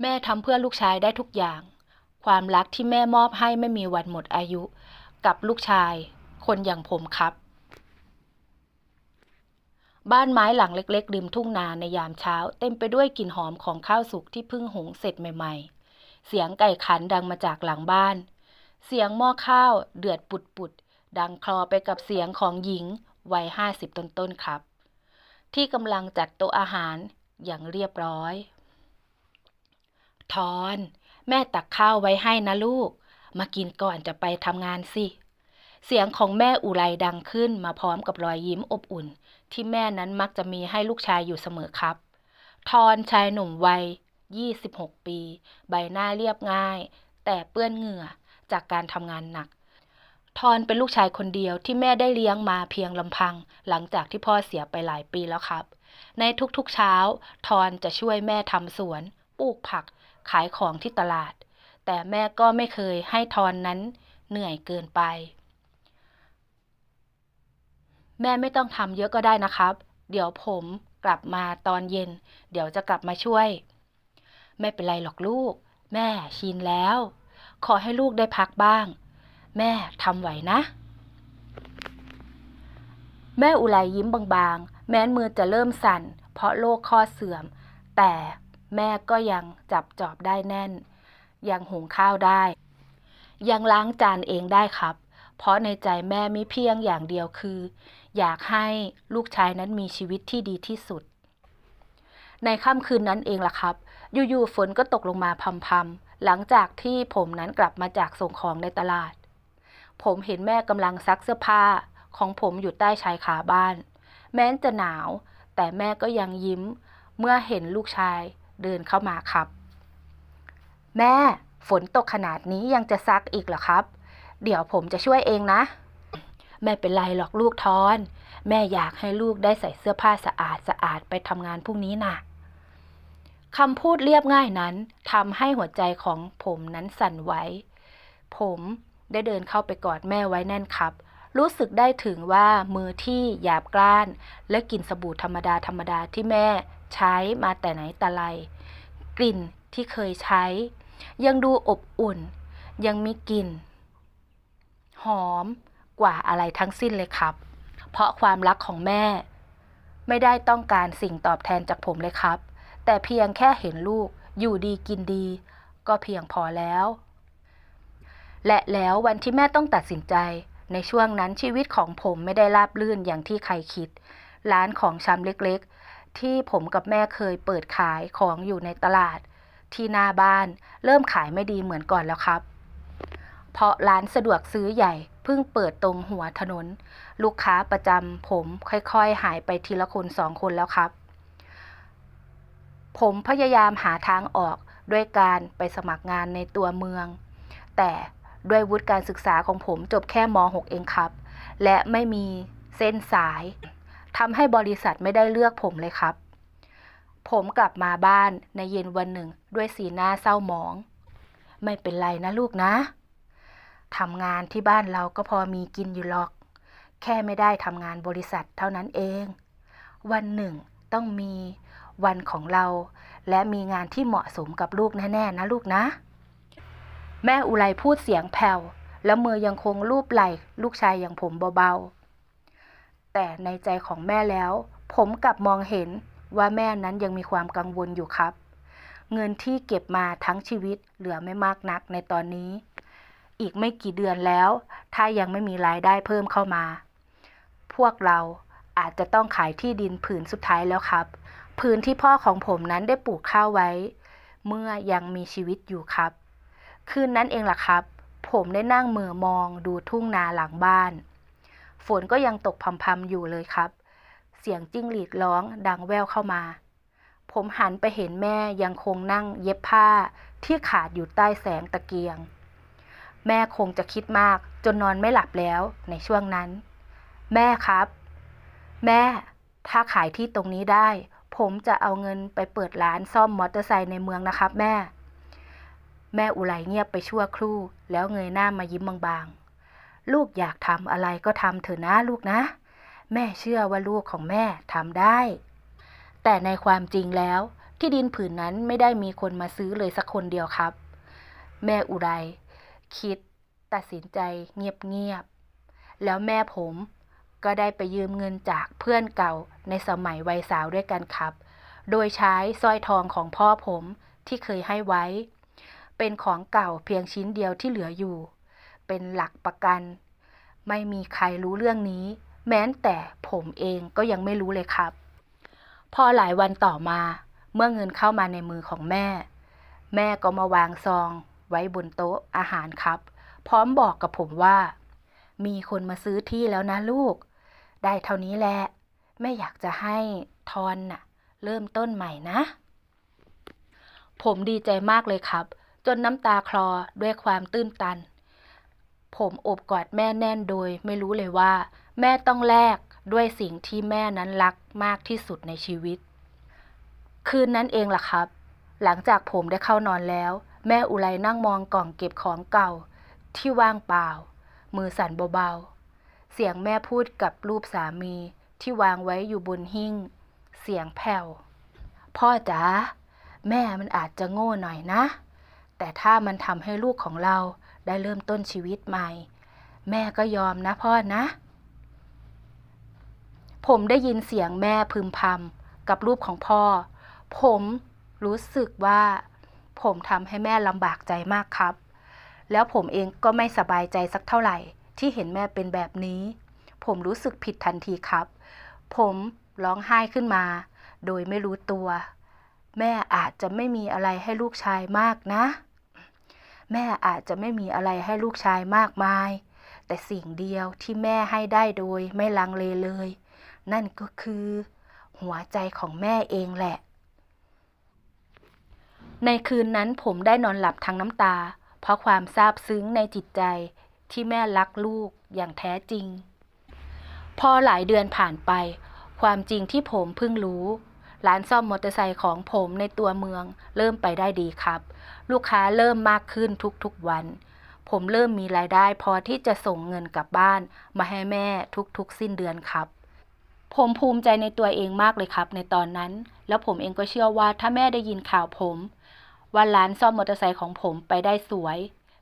แม่ทำเพื่อลูกชายได้ทุกอย่าง ความรักที่แม่มอบให้ไม่มีวันหมดอายุ กับลูกชาย คนอย่างผมครับ บ้านไม้หลังเล็ก ๆ ริมทุ่งนาในยามเช้า เต็มไปด้วยกลิ่นหอมของข้าวสุกที่เพิ่งหุงเสร็จใหม่ ๆ เสียงไก่ขันดังมาจากหลังบ้าน เสียงหม้อข้าว เดือดปุดๆดังคลอไปกับเสียงของหญิงวัยห้าสิบต้นๆครับ ที่กำลังจัดโต๊ะอาหารอย่างเรียบร้อย ทอน แม่ตักข้าวไว้ให้นะลูก มากินก่อนจะไปทำงานสิ เสียงของแม่อุไรดังขึ้นมาพร้อมกับรอยยิ้มอบอุ่น ที่แม่นั้นมักจะมีให้ลูกชายอยู่เสมอครับ ทอนชายหนุ่มวัย 26 ปี ใบหน้าเรียบง่าย แต่เปื้อนเหงื่อจากการทำงานหนักทอนเป็นลูกชายคนเดียวที่แม่ได้เลี้ยงมาเพียงลำพัง หลังจากที่พ่อเสียไปหลายปีแล้วครับ ในทุกๆเช้า ทอนจะช่วยแม่ทำสวน ปลูกผัก ขายของที่ตลาด แต่แม่ก็ไม่เคยให้ทอนนั้นเหนื่อยเกินไป แม่ไม่ต้องทำเยอะก็ได้นะครับ เดี๋ยวผมกลับมาตอนเย็น เดี๋ยวจะกลับมาช่วย ไม่เป็นไรหรอกลูก แม่ชินแล้ว ขอให้ลูกได้พักบ้าง แม่ทำไหวนะ แม่อุไรยิ้มบางๆ แม้นมือจะเริ่มสั่น เพราะโรคข้อเสื่อม แต่ แม่ก็ยังจับจอบได้แน่น ยังหุงข้าวได้ ยังล้างจานเองได้ครับ เพราะในใจแม่มีเพียงอย่างเดียวคือ อยากให้ลูกชายนั้นมีชีวิตที่ดีที่สุด ในค่ำคืนนั้นเองล่ะครับ อยู่ๆฝนก็ตกลงมาพรำๆหลังจากที่ผมนั้นกลับมาจากส่งของในตลาด ผมเห็นแม่กำลังซักเสื้อผ้าของผมอยู่ใต้ชายคาบ้าน แม้นจะหนาว แต่แม่ก็ยังยิ้ม เมื่อเห็นลูกชาย เดินเข้ามาครับ แม่ ฝนตกขนาดนี้ยังจะซักอีกเหรอครับ เดี๋ยวผมจะช่วยเองนะ ไม่เป็นไรหรอกลูกทอน แม่อยากให้ลูกได้ใส่เสื้อผ้าสะอาดสะอาดไปทำงานพรุ่งนี้น่ะคำพูดเรียบง่ายนั้นทำให้หัวใจของผมนั้นสั่นไหวผมได้เดินเข้าไปกอดแม่ไว้แน่นครับ รู้สึกได้ถึงว่ามือที่หยาบกร้าน และกลิ่นสบู่ธรรมดาธรรมดาที่แม่ใช้มาแต่ไหนแต่ไร กลิ่นที่เคยใช้ ยังดูอบอุ่น ยังมีกลิ่น หอมกว่าอะไรทั้งสิ้นเลยครับ เพราะความรักของแม่ ไม่ได้ต้องการสิ่งตอบแทนจากผมเลยครับ แต่เพียงแค่เห็นลูกอยู่ดีกินดี ก็เพียงพอแล้ว และแล้ววันที่แม่ต้องตัดสินใจ ในช่วงนั้นชีวิตของผมไม่ได้ราบรื่นอย่างที่ใครคิด ร้านของชำเล็กๆ ที่ผมกับแม่เคยเปิดขายของอยู่ในตลาด ที่หน้าบ้านเริ่มขายไม่ดีเหมือนก่อนแล้วครับ เพราะร้านสะดวกซื้อใหญ่เพิ่งเปิดตรงหัวถนน ลูกค้าประจำผมค่อยๆ หายไปทีละคนสองคนแล้วครับ ผมพยายามหาทางออกด้วยการไปสมัครงานในตัวเมือง แต่ ด้วยวุฒิการศึกษาของผมจบแค่ม .6 เองครับ และไม่มีเส้นสายทำให้บริษัทไม่ได้เลือกผมเลยครับ ผมกลับมาบ้านในเย็นวันหนึ่ง ด้วยสีหน้าเศร้าหมอง ไม่เป็นไรนะลูกนะทำงานที่บ้านเราก็พอมีกินอยู่หรอก แค่ไม่ได้ทำงานบริษัทเท่านั้นเอง วันหนึ่งต้องมีวันของเรา และมีงานที่เหมาะสมกับลูกแน่ ๆ นะลูกนะ แม่อุไรพูดเสียงแผ่ว แล้วมือยังคงลูบไหล่ลูกชายอย่างผมเบาๆ แต่ในใจของแม่แล้ว ผมกลับมองเห็นว่าแม่นั้นยังมีความกังวลอยู่ครับ เงินที่เก็บมาทั้งชีวิตเหลือไม่มากนักในตอนนี้ อีกไม่กี่เดือนแล้ว ถ้ายังไม่มีรายได้เพิ่มเข้ามา พวกเราอาจจะต้องขายที่ดินผืนสุดท้ายแล้วครับ ผืนที่พ่อของผมนั้นได้ปลูกข้าวไว้ เมื่อยังมีชีวิตอยู่ครับ คืนนั้นเองล่ะครับ ผมได้นั่งเหมือมองดูทุ่งนาหลังบ้าน ฝนก็ยังตกพรำๆอยู่เลยครับ เสียงจิ้งหรีดร้องดังแว่วเข้ามา ผมหันไปเห็นแม่ยังคงนั่งเย็บผ้าที่ขาดอยู่ใต้แสงตะเกียง แม่คงจะคิดมากจนนอนไม่หลับแล้วในช่วงนั้น แม่ครับ แม่ถ้าขายที่ตรงนี้ได้ ผมจะเอาเงินไปเปิดร้านซ่อมมอเตอร์ไซค์ในเมืองนะครับแม่ แม่อุไรเงียบไปชั่วครู่ แล้วเงยหน้ามายิ้มบางๆ ลูกอยากทำอะไรก็ทำเถอะนะลูกนะ แม่เชื่อว่าลูกของแม่ทำได้ แต่ในความจริงแล้ว ที่ดินผืนนั้นไม่ได้มีคนมาซื้อเลยสักคนเดียวครับ แม่อุไร คิด ตัดสินใจเงียบๆ แล้วแม่ผมก็ได้ไปยืมเงินจากเพื่อนเก่าในสมัยวัยสาวด้วยกันครับ โดยใช้สร้อยทองของพ่อผมที่เคยให้ไว้ เป็นของเก่าเพียงชิ้นเดียวที่เหลืออยู่ เป็นหลักประกัน ไม่มีใครรู้เรื่องนี้ แม้แต่ผมเองก็ยังไม่รู้เลยครับ พอหลายวันต่อมา เมื่อเงินเข้ามาในมือของแม่ แม่ก็มาวางซอง ไว้บนโต๊ะอาหารครับ พร้อมบอกกับผมว่า มีคนมาซื้อที่แล้วนะลูก ได้เท่านี้แหละแม่อยากจะให้ทอนน่ะ เริ่มต้นใหม่นะ ผมดีใจมากเลยครับ จนน้ำตาคลอด้วยความตื้นตัน ผมโอบกอดแม่แน่นโดยไม่รู้เลยว่า แม่ต้องแลกด้วยสิ่งที่แม่นั้นรักมากที่สุดในชีวิต คืนนั้นเองล่ะครับ หลังจากผมได้เข้านอนแล้ว แม่อุไรนั่งมองกล่องเก็บของเก่า ที่ว่างเปล่า มือสั่นเบาๆ เสียงแม่พูดกับรูปสามีที่วางไว้อยู่บนหิ้ง เสียงแผ่ว พ่อจ๋าแม่มันอาจจะโง่หน่อยนะ แต่ถ้ามันทำให้ลูกของเราได้เริ่มต้นชีวิตใหม่ แม่ก็ยอมนะพ่อนะ ผมได้ยินเสียงแม่พึมพำกับรูปของพ่อ ผมรู้สึกว่า ผมทำให้แม่ลำบากใจมากครับ แล้วผมเองก็ไม่สบายใจสักเท่าไหร่ ที่เห็นแม่เป็นแบบนี้ ผมรู้สึกผิดทันทีครับ ผมร้องไห้ขึ้นมา โดยไม่รู้ตัว แม่อาจจะไม่มีอะไรให้ลูกชายมากนะ แม่อาจจะไม่มีอะไรให้ลูกชายมากมาย แต่สิ่งเดียวที่แม่ให้ได้โดยไม่ลังเลเลย นั่นก็คือ หัวใจของแม่เองแหละ ในคืนนั้นผมได้นอนหลับทั้งน้ำตา เพราะความซาบซึ้งในจิตใจที่แม่รักลูกอย่างแท้จริง พอหลายเดือนผ่านไป ความจริงที่ผมเพิ่งรู้ ร้านซ่อมมอเตอร์ไซค์ของผมในตัวเมือง เริ่มไปได้ดีครับ ลูกค้าเริ่มมากขึ้นทุกๆวัน ผมเริ่มมีรายได้พอที่จะส่งเงินกลับบ้าน มาให้แม่ทุกๆ สิ้นเดือนครับ ผมภูมิใจในตัวเองมากเลยครับ ในตอนนั้น แล้วผมเองก็เชื่อว่าถ้าแม่ได้ยินข่าวผม ว่าร้านซ่อมมอเตอร์ไซค์ของผมไปได้สวย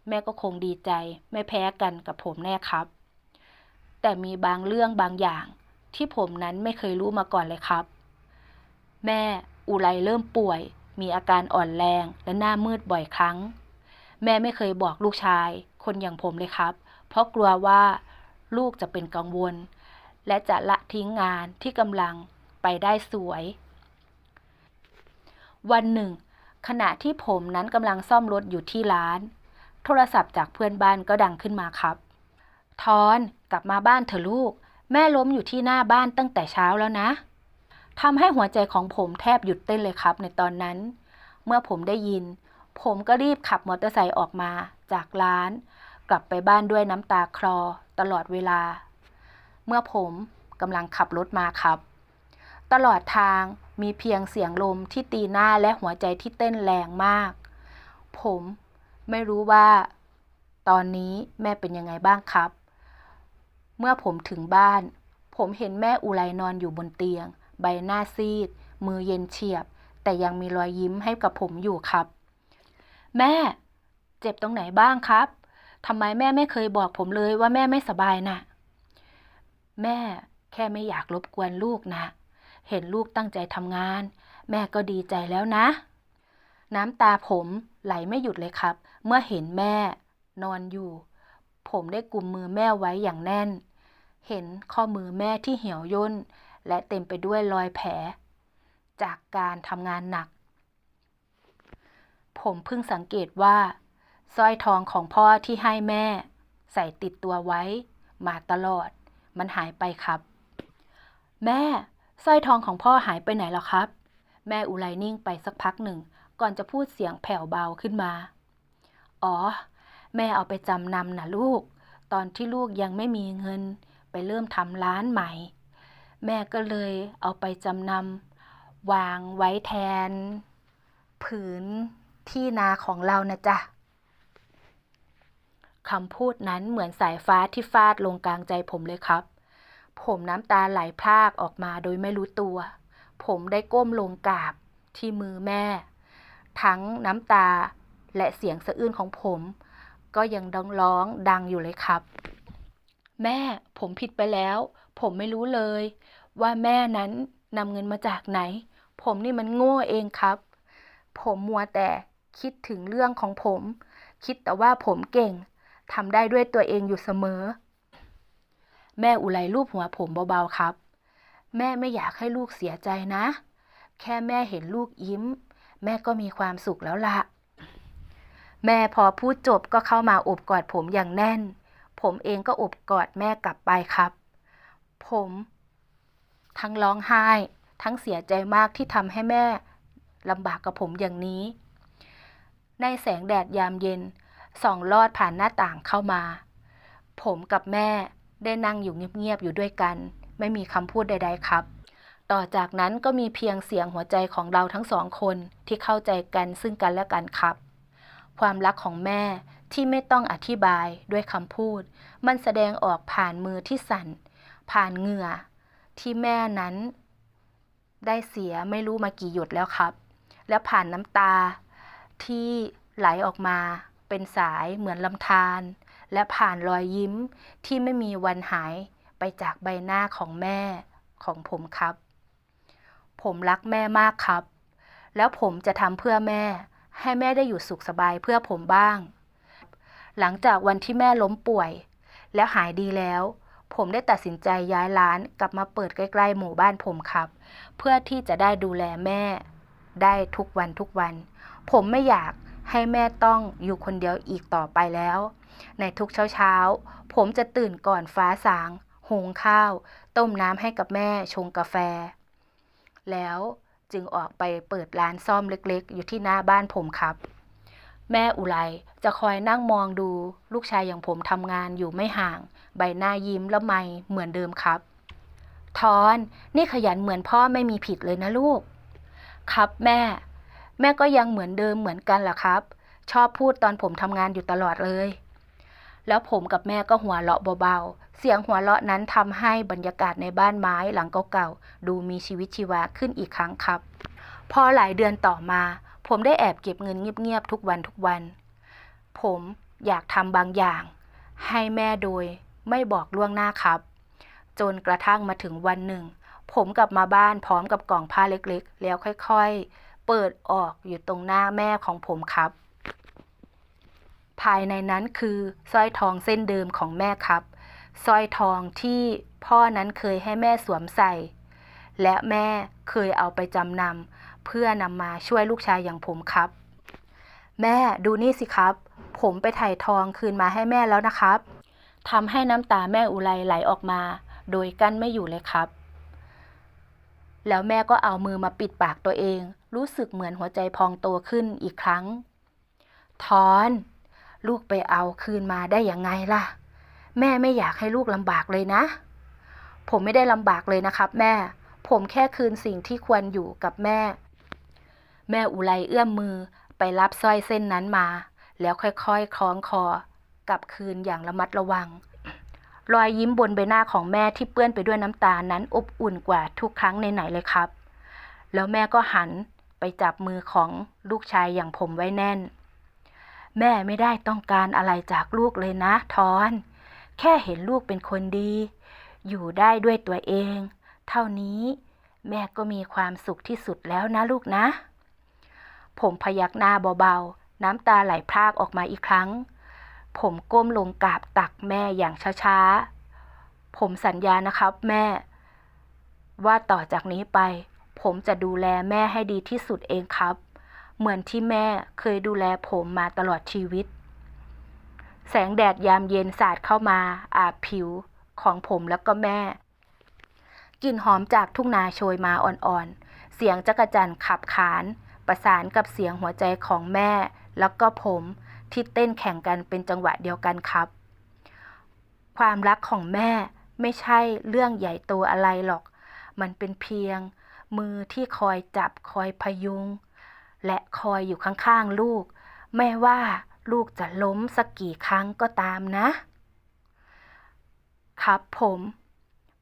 แม่ก็คงดีใจ ไม่แพ้กันกับผมแน่ครับ แต่มีบางเรื่องบางอย่างที่ผมนั้นไม่เคยรู้มาก่อนเลยครับ แม่ อุไรเริ่มป่วย มีอาการอ่อนแรงและหน้ามืดบ่อยครั้ง แม่ไม่เคยบอกลูกชาย คนอย่างผมเลยครับ เพราะกลัวว่าลูกจะเป็นกังวล และจะละทิ้งงานที่กำลังไปได้สวย วันหนึ่ง ขณะที่ผมนั้นกำลังซ่อมรถอยู่ที่ร้าน โทรศัพท์จากเพื่อนบ้านก็ดังขึ้นมาครับ ทอนกลับมาบ้านเถอะลูก แม่ล้มอยู่ที่หน้าบ้านตั้งแต่เช้าแล้วนะ ทำให้หัวใจของผมแทบหยุดเต้นเลยครับในตอนนั้น เมื่อผมได้ยิน ผมก็รีบขับมอเตอร์ไซค์ออกมาจากร้าน กลับไปบ้านด้วยน้ำตาคลอตลอดเวลา เมื่อผมกำลังขับรถมาครับ ตลอดทางมีเพียงเสียงลมที่ตีหน้าและหัวใจที่เต้นแรงมาก ผมไม่รู้ว่า ตอนนี้แม่เป็นยังไงบ้างครับ เมื่อผมถึงบ้าน ผมเห็นแม่อุไรนอนอยู่บนเตียง ใบหน้าซีด มือเย็นเฉียบ แต่ยังมีรอยยิ้มให้กับผมอยู่ครับ แม่ เจ็บตรงไหนบ้างครับทำไมแม่ไม่เคยบอกผมเลยว่าแม่ไม่สบายน่ะ แม่แค่ไม่อยากรบกวนลูกนะ เห็นลูกตั้งใจทำงาน แม่ก็ดีใจแล้วนะ น้ำตาผมไหลไม่หยุดเลยครับ เมื่อเห็นแม่ นอนอยู่ ผมได้กุมมือแม่ไว้อย่างแน่น เห็นข้อมือแม่ที่เหี่ยวย่น และเต็มไปด้วยรอยแผล จากการทำงานหนัก ผมเพิ่งสังเกตว่าสร้อยทองของพ่อที่ให้แม่ ใส่ติดตัวไว้ มาตลอด มันหายไปครับ แม่สร้อยทองของพ่อหายไปไหนแล้วครับ แม่อุไรนิ่งไปสักพักหนึ่ง ก่อนจะพูดเสียงแผ่วเบาขึ้นมา อ๋อ แม่เอาไปจำนำนะลูก ตอนที่ลูกยังไม่มีเงิน ไปเริ่มทำร้านใหม่ แม่ก็เลยเอาไปจำนำวางไว้แทน ผืนที่นาของเรานะจ๊ะคำพูดนั้นเหมือนสายฟ้าที่ฟาดลงกลางใจผมเลยครับ ผมน้ำตาไหลพรากออกมาโดยไม่รู้ตัว ผมได้ก้มลงกราบที่มือแม่ ทั้งน้ำตาและเสียงสะอื้นของผม ก็ยังดังร้องดังอยู่เลยครับ แม่ผมผิดไปแล้ว ผมไม่รู้เลย ว่าแม่นั้นนำเงินมาจากไหน ผมนี่มันโง่เองครับ ผมมัวแต่คิดถึงเรื่องของผม คิดแต่ว่าผมเก่งทำได้ด้วยตัวเองอยู่เสมอ แม่อุไรรูปหัวผมเบาๆครับ แม่ไม่อยากให้ลูกเสียใจนะ แค่แม่เห็นลูกยิ้ม แม่ก็มีความสุขแล้วละแม่พอพูดจบก็เข้ามาอบกอดผมอย่างแน่น ผมเองก็อบกอดแม่กลับไปครับ ผม ทั้งร้องไห้ ทั้งเสียใจมากที่ทำให้แม่ลำบากกับผมอย่างนี้ ในแสงแดดยามเย็นส่องลอดผ่านหน้าต่างเข้ามา ผมกับแม่ได้นั่งอยู่เงียบๆอยู่ด้วยกัน ไม่มีคำพูดใด ๆ ครับ ต่อจากนั้นก็มีเพียงเสียงหัวใจของเราทั้งสองคนที่เข้าใจกันซึ่งกันและกันครับ ความรักของแม่ที่ไม่ต้องอธิบายด้วยคำพูด มันแสดงออกผ่านมือที่สั่น ผ่านเหงื่อ ที่แม่นั้น ได้เสียไม่รู้มากี่หยดแล้วครับ แล้วผ่านน้ำตาที่ไหลออกมาเป็นสายเหมือนลำธารและผ่านรอยยิ้มที่ไม่มีวันหายไปจากใบหน้าของแม่ของผมครับ ผมรักแม่มากครับ แล้วผมจะทำเพื่อแม่ ให้แม่ได้อยู่สุขสบายเพื่อผมบ้าง หลังจากวันที่แม่ล้มป่วย แล้วหายดีแล้ว ผมได้ตัดสินใจย้ายร้านกลับมาเปิดใกล้ๆหมู่บ้านผมครับ เพื่อที่จะได้ดูแลแม่ ได้ทุกวันทุกวัน ผมไม่อยากให้แม่ต้องอยู่คนเดียวอีกต่อไปแล้ว ในทุกเช้าเช้าๆผมจะตื่นก่อนฟ้าสาง หุงข้าว ต้มน้ำให้กับแม่ชงกาแฟ แล้วจึงออกไปเปิดร้านซ่อมเล็กๆ อยู่ที่หน้าบ้านผมครับ แม่อุไรจะคอยนั่งมองดูลูกชายอย่างผมทำงานอยู่ไม่ห่าง ใบหน้ายิ้มและไม่เหมือนเดิมครับ ทอนนี่ขยันเหมือนพ่อไม่มีผิดเลยนะลูก ครับแม่ แม่ก็ยังเหมือนเดิมเหมือนกันล่ะครับ ชอบพูดตอนผมทำงานอยู่ตลอดเลย แล้วผมกับแม่ก็หัวเราะเบาๆ เสียงหัวเราะนั้นทำให้บรรยากาศในบ้านไม้หลังเก่าๆดูมีชีวิตชีวาขึ้นอีกครั้งครับ พอหลายเดือนต่อมา ผมได้แอบเก็บเงินเงียบๆทุกวันทุกวัน ผมอยากทำบางอย่าง ให้แม่โดยไม่บอกล่วงหน้าครับ จนกระทั่งมาถึงวันหนึ่ง ผมกลับมาบ้านพร้อมกับกล่องผ้าเล็กๆ แล้วค่อยๆ เปิดออกอยู่ตรงหน้าแม่ของผมครับ ภายในนั้นคือสร้อยทองเส้นเดิมของแม่ครับสร้อยทองที่พ่อนั้นเคยให้แม่สวมใส่ และแม่เคยเอาไปจำนำเพื่อนำมาช่วยลูกชายอย่างผมครับ แม่ดูนี่สิครับ ผมไปถ่ายทองคืนมาให้แม่แล้วนะครับทำให้น้ำตาแม่อุไรไหลออกมา โดยกั้นไม่อยู่เลยครับ แล้วแม่ก็เอามือมาปิดปากตัวเอง รู้สึกเหมือนหัวใจพองโตขึ้นอีกครั้ง ทอน ลูกไปเอาคืนมาได้ยังไงล่ะ แม่ไม่อยากให้ลูกลำบากเลยนะ ผมไม่ได้ลำบากเลยนะครับแม่ ผมแค่คืนสิ่งที่ควรอยู่กับแม่ แม่อุไรเอื้อมมือไปรับสร้อยเส้นนั้นมา แล้วค่อยๆคล้องคอกลับคืนอย่างระมัดระวัง รอยยิ้มบนใบหน้าของแม่ที่เปื้อนไปด้วยน้ำตานั้นอบอุ่นกว่าทุกครั้งในไหนๆเลยครับ แล้วแม่ก็หันไปจับมือของลูกชายอย่างผมไว้แน่น แม่ไม่ได้ต้องการอะไรจากลูกเลยนะทอน แค่เห็นลูกเป็นคนดี อยู่ได้ด้วยตัวเอง เท่านี้แม่ก็มีความสุขที่สุดแล้วนะลูกนะ ผมพยักหน้าเบาๆ น้ำตาไหลพรากออกมาอีกครั้ง ผมก้มลงกราบตักแม่อย่างช้าๆ ผมสัญญานะครับแม่ ว่าต่อจากนี้ไป ผมจะดูแลแม่ให้ดีที่สุดเองครับ เหมือนที่แม่เคยดูแลผมมาตลอดชีวิต แสงแดดยามเย็นสาดเข้ามาอาบผิวของผมแล้วก็แม่ กลิ่นหอมจากทุ่งนาโชยมาอ่อนๆ เสียงจักรจั่นขับขาน ประสานกับเสียงหัวใจของแม่ แล้วก็ผมที่เต้นแข่งกันเป็นจังหวะเดียวกันครับ ความรักของแม่ไม่ใช่เรื่องใหญ่โตอะไรหรอก มันเป็นเพียง มือที่คอยจับคอยพยุง และคอยอยู่ข้างๆลูก ไม่ว่าลูกจะล้มสักกี่ครั้งก็ตามนะ ครับผม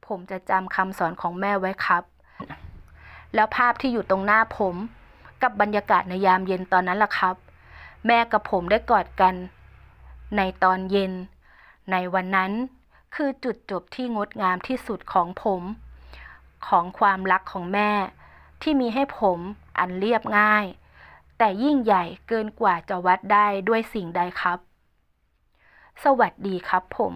ผมจะจำคำสอนของแม่ไว้ครับ แล้วภาพที่อยู่ตรงหน้าผม กับบรรยากาศในยามเย็นตอนนั้นล่ะครับ แม่กับผมได้กอดกัน ในตอนเย็น ในวันนั้นคือจุดจบที่งดงามที่สุดของผม ของความรักของแม่ ที่มีให้ผมอันเรียบง่าย แต่ยิ่งใหญ่เกินกว่าจะวัดได้ด้วยสิ่งใดครับ สวัสดีครับผม